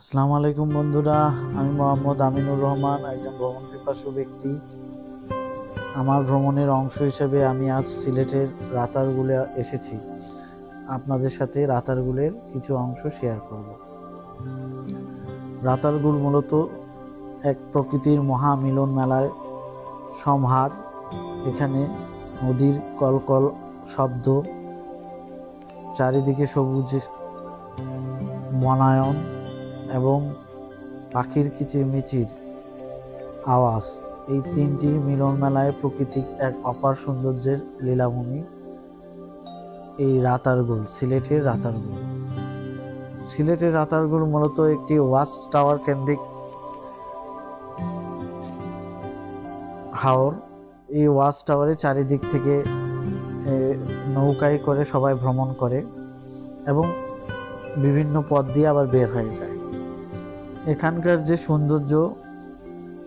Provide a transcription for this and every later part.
আসসালামু আলাইকুম বন্ধুরা, আমি মোহাম্মদ আমিনুর রহমান, একজন ভ্রমণ পিপাসু ব্যক্তি। আমার ভ্রমণের অংশ হিসেবে আমি আজ সিলেটের রাতারগুলে এসেছি। আপনাদের সাথে রাতারগুলের কিছু অংশ শেয়ার করব। রাতারগুল মূলত এক প্রকৃতির মহামিলন মেলার সমহার এখানে নদীর কলকল শব্দ, চারিদিকে সবুজ বনায়ন এবং পাখির কিচিরমিচির আওয়াজ। এই তিনটি মিলন মেলায় প্রকৃতিক এক অপার সৌন্দর্যের লীলাভূমি এই রাতারগুল, সিলেটের রাতারগুল। সিলেটের রাতারগুল মূলত একটি ওয়াচ টাওয়ার কেন্দ্রিক হাওর। এই ওয়াচ টাওয়ারে চারিদিক থেকে নৌকায় করে সবাই ভ্রমণ করে এবং বিভিন্ন পথ দিয়ে আবার বের হয়ে যায়। এখানকার যে সৌন্দর্য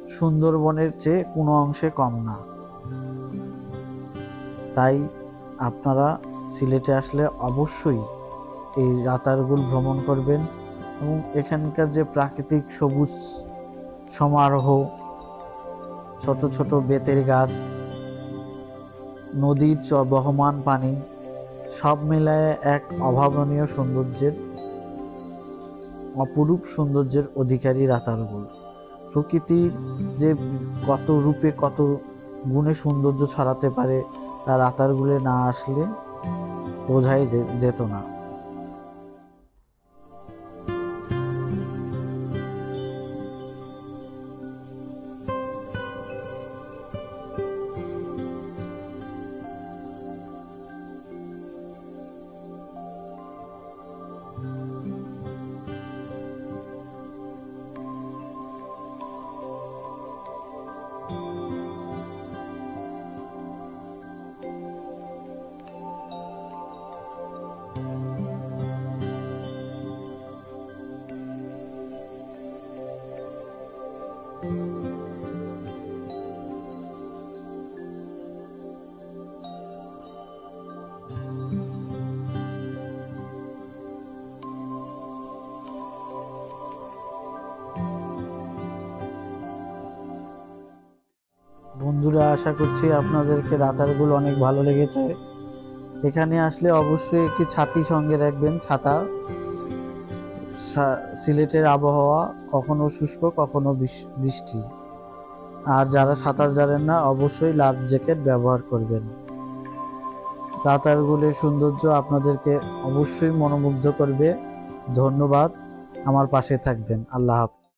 সুন্দরবনের চেয়ে কোনো অংশে কম না। তাই আপনারা সিলেটে আসলে অবশ্যই এই রাতারগুল ভ্রমণ করবেন এবং এখানকার যে প্রাকৃতিক সবুজ সমারোহ, ছোট ছোট বেতের গাছ, নদীর বহমান পানি, সব মিলায় এক অভাবনীয় সৌন্দর্যের অপরূপ সৌন্দর্যের অধিকারী রাতারগুল প্রকৃতির যে কত রূপে কত গুণে সৌন্দর্য ছড়াতে পারে তা রাতারগুলে না আসলে বোঝাই যেত না। বন্ধুরা, আশা করছি আপনাদেরকে রাতারগুল অনেক ভালো লেগেছে। এখানে আসলে অবশ্যই একটি ছাতি সঙ্গে রাখবেন, ছাতা। সিলেটের আবহাওয়া কখনো শুষ্ক, কখনো বৃষ- বৃষ্টি। আর যারা সাঁতার জানেন না, অবশ্যই লাভ জ্যাকেট ব্যবহার করবেন। রাতারগুলের সৌন্দর্য আপনাদেরকে অবশ্যই মনোমুগ্ধ করবে। ধন্যবাদ। আমার পাশে থাকবেন। আল্লাহ হাফেজ।